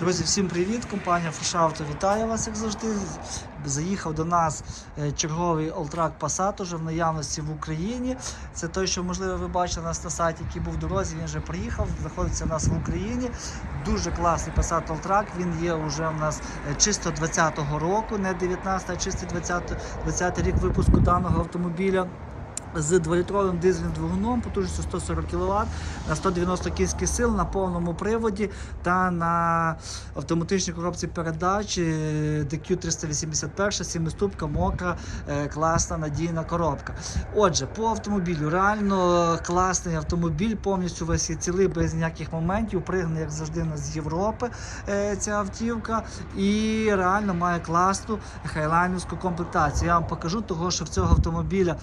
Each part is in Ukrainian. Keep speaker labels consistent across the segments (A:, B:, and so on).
A: Друзі, всім привіт! Компанія Фрешавто вітає вас, як завжди. Заїхав до нас е, черговий Alltrack Passat уже в наявності в Україні. Це той, що можливо ви бачили нас на сайті, який був в дорозі. Він вже приїхав, знаходиться у нас в Україні. Дуже класний Passat Alltrack. Він є вже у нас е, чисто 20-го року, не 19, а чисто 20, 20 рік випуску даного автомобіля з 2-літровим дизельним двигуном потужністю 140 кВт на 190 кінських сил на повному приводі та на автоматичній коробці передач е, DQ381, 7 мокра, е, класна надійна коробка. Отже, по автомобілю реально класний автомобіль, повністю весь є цілий, без ніяких моментів. Пригне, як завжди, з Європи е, ця автівка. І реально має класну хайлайнерську комплектацію. Я вам покажу, того, що в цього автомобіля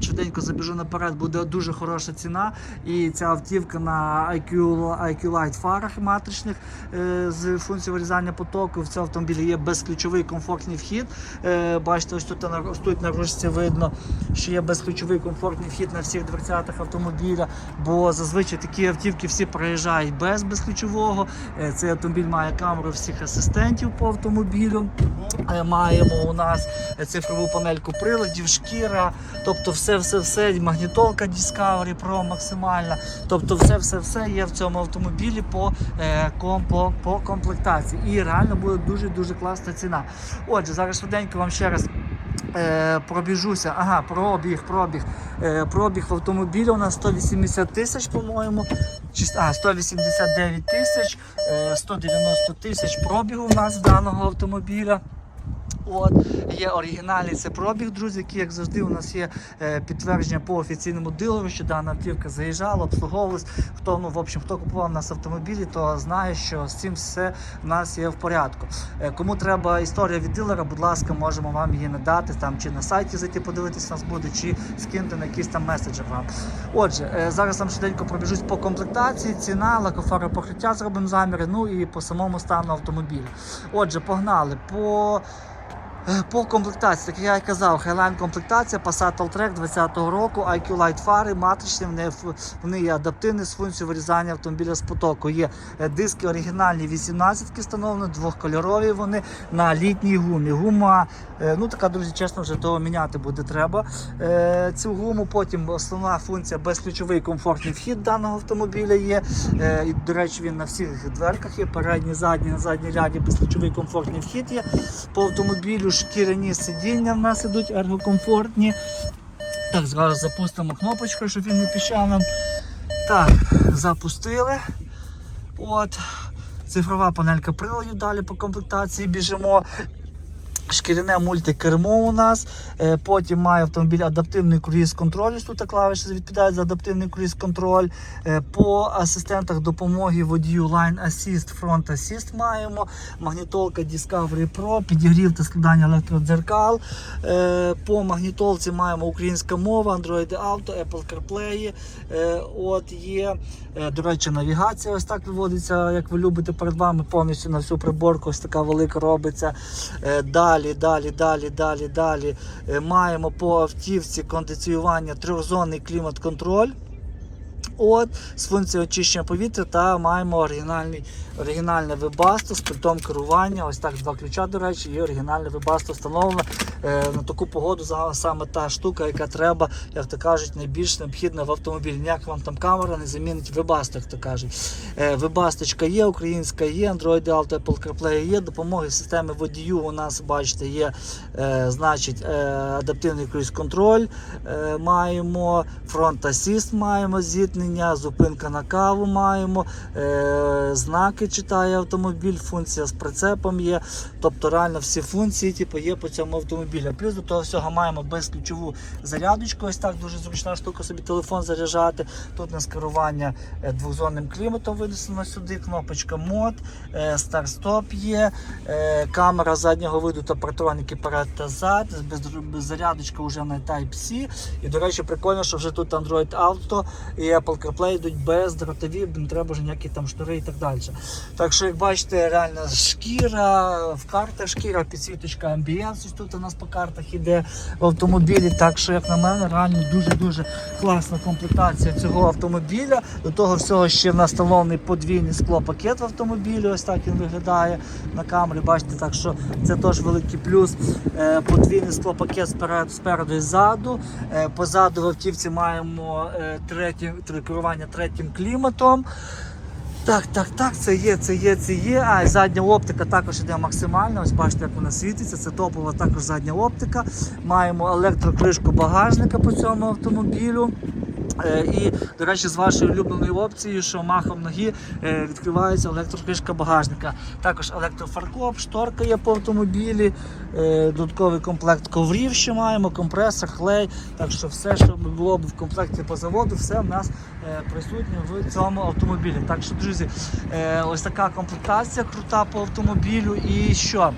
A: Швиденько забіжу наперед, буде дуже хороша ціна. І ця автівка на IQ, IQ Light фарах матричних е, з функцією вирізання потоку. В цьому автомобілі є безключовий комфортний вхід. Е, бачите, ось тут на, ось тут на ручці видно, що є безключовий комфортний вхід на всіх дверцятах автомобіля. Бо зазвичай такі автівки всі проїжджають без безключового. Е, цей автомобіль має камеру всіх асистентів по автомобілю. Е, маємо у нас цифрову панельку приладів, шкіра. Тобто все, все, все, магнітолка Discovery Pro максимальна. Тобто все, все, все є в цьому автомобілі по, е, ком, по, по комплектації. І реально буде дуже дуже класна ціна. Отже, зараз швиденько вам ще раз. Е, пробіжуся, ага, пробіг, пробіг. Е, пробіг в автомобілі у нас 180 тисяч, по-моєму. А, 189 тисяч, е, 190 тисяч пробігу у нас даного автомобіля. От є оригінальний це пробіг, друзі, який, як завжди, у нас є е, підтвердження по офіційному дилеру, що дана автівка заїжджала, обслуговувалась. Хто ну в общем, хто купував у нас автомобілі, то знає, що з цим все в нас є в порядку. Е, кому треба історія від дилера, будь ласка, можемо вам її надати там чи на сайті зайти подивитись нас буде, чи скинути на якийсь там меседжер вам. Отже, е, зараз вам швиденько пробіжусь по комплектації, ціна, лакофарове покриття зробимо заміри, ну і по самому стану автомобіля. Отже, погнали по. Е, По комплектації, так як я і казав, Highline комплектація, Passat Alltrack 20-го року, IQ Light фари, матричні, вони, вони є адаптивні з функцією вирізання автомобіля з потоку. Є е, диски оригінальні 18 встановлені, двохкольорові вони на літній гумі. Гума, е, ну така, друзі, чесно, вже того міняти буде треба. Цю гуму потім основна функція безключовий комфортний вхід даного автомобіля є. І, до речі, він на всіх дверках є, передній, задній, на задній ряді безключовий комфортний вхід є. По автомобілю шкіряні сидіння в нас ідуть ергокомфортні. Так, зараз запустимо кнопочку, щоб він не піщав нам. Так, запустили. От. Цифрова панелька приладів далі по комплектації біжимо. Шкіряне мультикермо у нас. Е, Потім має автомобіль адаптивний круїз-контроль. Тут клавіші відповідають за адаптивний круїз-контроль. Е, По асистентах допомоги водію Line Assist, Front Assist маємо. Магнітолка Discovery Pro, підігрів та складання електродзеркал. Е, По магнітолці маємо українська мова, Android Auto, Apple CarPlay. От є. До речі, навігація ось так виводиться, як ви любите перед вами повністю на всю приборку. Ось така велика робиться. Е, Далі, далі, далі, далі, далі. Е, Маємо по автівці кондиціювання трьохзонний клімат-контроль. От, з функцією очищення повітря та маємо оригінальний, оригінальне вебасто з пультом керування. Ось так два ключа, до речі, і оригінальне вебасто встановлено. Е, на таку погоду саме та штука, яка треба, як то кажуть, найбільш необхідна в автомобілі. Ніяк вам там камера не замінить вебасто, як то кажуть. Е, вебасточка є, українська є, Android Auto, Apple CarPlay є. Допомоги системи водію у нас, бачите, є е, значить, адаптивний круїз-контроль. Е, маємо фронт асіст, маємо зіткнення, зупинка на каву маємо, знаки читає автомобіль, функція з прицепом є. Тобто реально всі функції типу, є по цьому автомобілю. Плюс до того всього маємо безключову зарядочку. Ось так дуже зручна штука собі телефон заряджати. Тут у нас керування е, двохзонним кліматом винесено сюди, кнопочка мод, е, старт-стоп є, е, камера заднього виду та партроники перед та зад, зарядочка вже на Type-C. І, до речі, прикольно, що вже тут Android Auto і Apple CarPlay йдуть без дротові, не треба вже ніякі там штори і так далі. Так що, як бачите, реально шкіра, в картах шкіра, підсвіточка Ambience тут у нас по картах іде в автомобілі. Так що, як на мене, реально дуже-дуже класна комплектація цього автомобіля. До того всього ще наставлений подвійний склопакет в автомобілі. Ось так він виглядає на камері. Бачите, так що це теж великий плюс. Е, Подвійний склопакет спереду, спереду і ззаду. Е, Позаду в автівці маємо е, третє, керування третім кліматом. Так, так, так, це є, це є, це є. А і задня оптика також іде максимально. Ось бачите, як вона світиться. Це топова також задня оптика. Маємо електрокришку багажника по цьому автомобілю. Е, І, до речі, з вашою улюбленою опцією, що махом ноги е, відкривається електрокришка багажника. Також електрофаркоп, шторка є по автомобілі, е, додатковий комплект коврів, що маємо, компресор, клей. Так що все, що було б в комплекті по заводу, все в нас присутнє в цьому автомобілі. Так що, друзі, ось така комплектація крута по автомобілю. І що?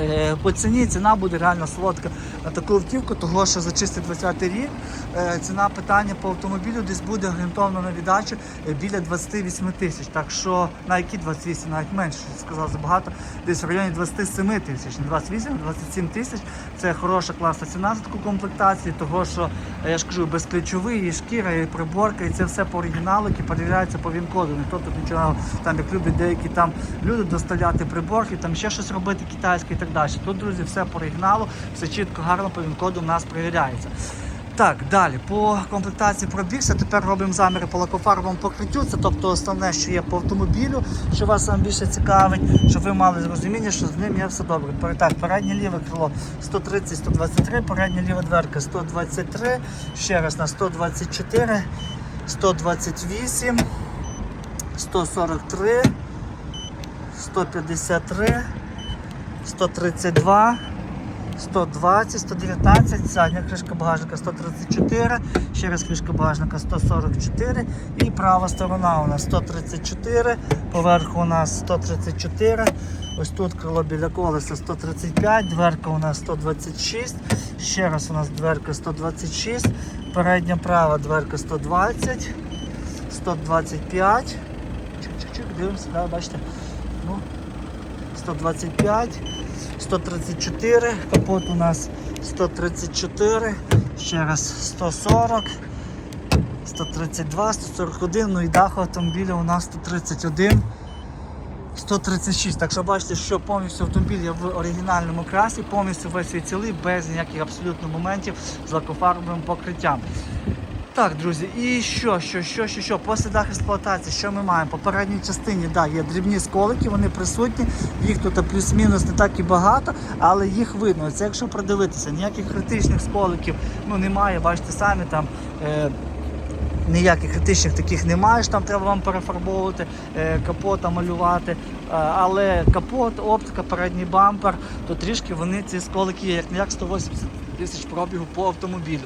A: Е, По ціні ціна буде реально солодка на таку автівку, того що за чистий 20 рік е, ціна питання по автомобілю десь буде орієнтовно на віддачу е, біля 28 тисяч. Так що на які 28, навіть менше сказав забагато, десь в районі 27 тисяч, не 28, 27 тисяч. Це хороша класна ціна за таку комплектацію, того що я ж кажу, безключовий, і шкіра, і приборка, і це все по оригіналу, які перевіряється по він-коду. Ніхто тут нічого там як люблять деякі там люди доставляти приборки, там ще щось робити китайське так далі. Тут, друзі, все по оригіналу, все чітко, гарно по він-коду у нас перевіряється. Так, далі по комплектації пробігся. Тепер робимо заміри по лакофарбовому покриттю. Це тобто основне, що є по автомобілю, що вас сам більше цікавить, щоб ви мали розуміння, що з ним є все добре. Так, переднє ліве крило 130-123, передня ліва дверка 123, ще раз на 124, 128, 143, 153, 132. 120, 119, задня кришка багажника 134, ще раз кришка багажника 144 і права сторона у нас 134, поверху у нас 134, ось тут крило біля колеса 135, дверка у нас 126, ще раз у нас дверка 126, передня права дверка 120, 125, чик-чик-чик, дивимося, да, бачите, ну, 125, 134, капот у нас 134, ще раз 140, 132, 141, ну і дах автомобіля у нас 131. 136. Так що бачите, що повністю автомобіль є в оригінальному красі, повністю весь цілий, без ніяких абсолютно моментів з лакофарбовим покриттям. Так, друзі, і що, що, що, що, що, по слідах експлуатації, що ми маємо? По передній частині, да, є дрібні сколики, вони присутні, їх тут плюс-мінус не так і багато, але їх видно. Це якщо придивитися, ніяких критичних сколиків ну, немає, бачите самі там. Е, Ніяких критичних таких немає, що там треба вам перефарбовувати, е, капота малювати. Е, але капот, оптика, передній бампер, то трішки вони ці сколики є, як не як 180 тисяч пробігу по автомобілю.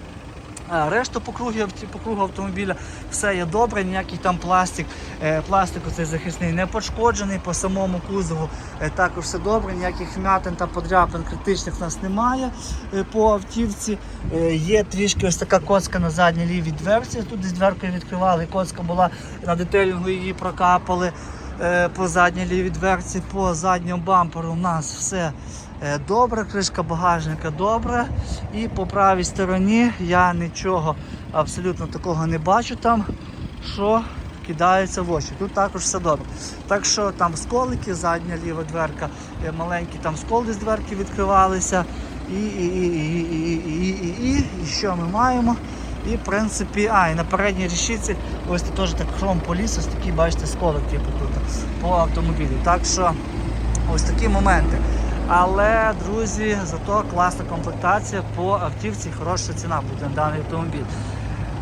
A: Решту по кругу, по кругу автомобіля все є добре, ніякий там пластик, е, пластик оцей захисний не пошкоджений по самому кузову. е, Також все добре, ніяких вмятин та подряпин критичних в нас немає е, по автівці. Є трішки ось така коцка на задній лівій дверці. Тут десь дверкою відкривали, коцка була на детелінгу, її прокапали по задній лівій дверці, по задньому бамперу у нас все добра, кришка багажника добра. І по правій стороні я нічого абсолютно такого не бачу там, що кидається в очі. Тут також все добре. Так що там сколики, задня ліва дверка, маленькі там сколи з дверки відкривалися. І і, і, і, і, і, і, і, і що ми маємо? І в принципі, а, і на передній рішиці ось тут теж так хром поліс, ось такі, бачите, сколик типу тут по автомобілю. Так що ось такі моменти. Але, друзі, зато класна комплектація по автівці, хороша ціна буде на даний автомобіль.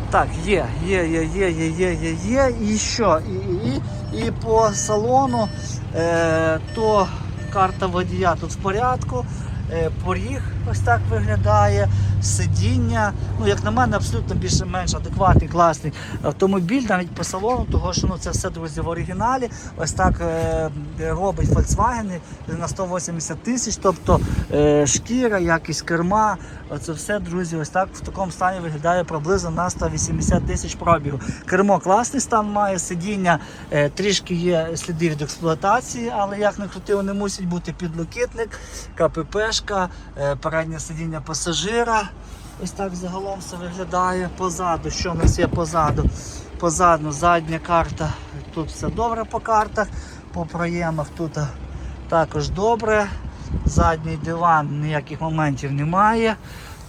A: Так, є, є, є, є, є, є, є, є. І що? І, і, і, і по салону, е, то карта водія тут в порядку. Е, поріг ось так виглядає, сидіння. Ну, як на мене, абсолютно більше-менш адекватний, класний автомобіль, навіть по салону, того що ну, це все, друзі, в оригіналі. Ось так е, робить Volkswagen на 180 тисяч, тобто е, шкіра, якість керма. Оце все, друзі, ось так в такому стані виглядає приблизно на 180 тисяч пробігу. Кермо класний стан має, сидіння е, трішки є сліди від експлуатації, але як не крути, не мусить бути підлокітник, КППшка, е, переднє сидіння пасажира. Ось так загалом все виглядає. Позаду, що в нас є позаду? Позаду задня карта. Тут все добре по картах, по проємах тут також добре. Задній диван ніяких моментів немає.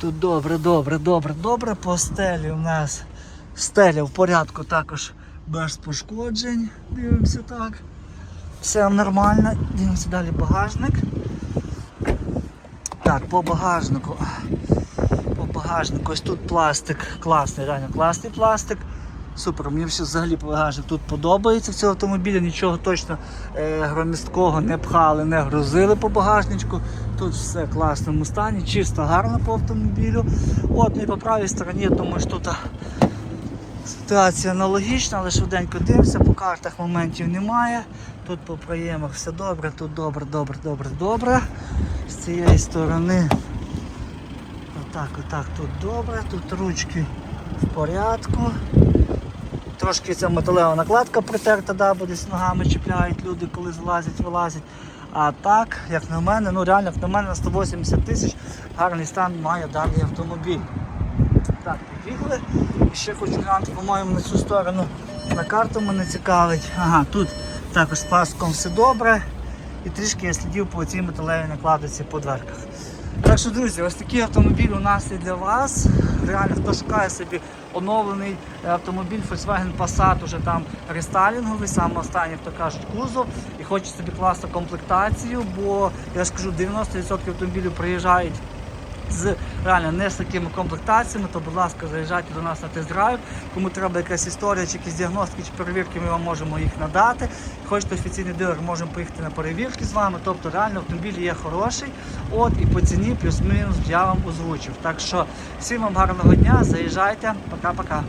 A: Тут добре, добре, добре, добре. По стелі у нас стеля в порядку також без пошкоджень. Дивимося так. Все нормально. Дивимося далі багажник. Так, по багажнику. По багажнику. Ось тут пластик класний, реально класний пластик. Супер, мені все взагалі багажник тут подобається в цьому автомобілі. Нічого точно е, громісткого не пхали, не грузили по багажничку. Тут все в класному стані, чисто гарно по автомобілю. От, ну і по правій стороні, я думаю, що тут ситуація аналогічна, але швиденько дивимося, по картах моментів немає. Тут по проємах все добре, тут добре, добре, добре, добре. З цієї сторони. Отак, отак, тут добре, тут ручки в порядку. Трошки ця металева накладка притерта, да, бо десь ногами чіпляють люди, коли залазять, вилазять. А так, як на мене, ну реально, як на мене на 180 тисяч гарний стан має даний автомобіль. Так, під'їхали. І ще хочу глянути, по-моєму, на цю сторону. На карту мене цікавить. Ага, тут також з паском все добре. І трішки я слідів по цій металевій накладці по дверках. Так що, друзі, ось такий автомобіль у нас і для вас. Реально, хто шукає собі оновлений автомобіль Volkswagen Passat, уже там рестайлінговий, саме останній, хто кажуть, кузов, і хоче собі класну комплектацію, бо я ж кажу, 90% автомобілів приїжджають з реально не з такими комплектаціями, то будь ласка, заїжджайте до нас на тест-драйв. Кому треба якась історія, чи якісь діагностики, чи перевірки, ми вам можемо їх надати. Хочете офіційний дилер, можемо поїхати на перевірки з вами. Тобто реально автомобіль є хороший. От і по ціні плюс-мінус я вам озвучив. Так що всім вам гарного дня, заїжджайте, пока-пока.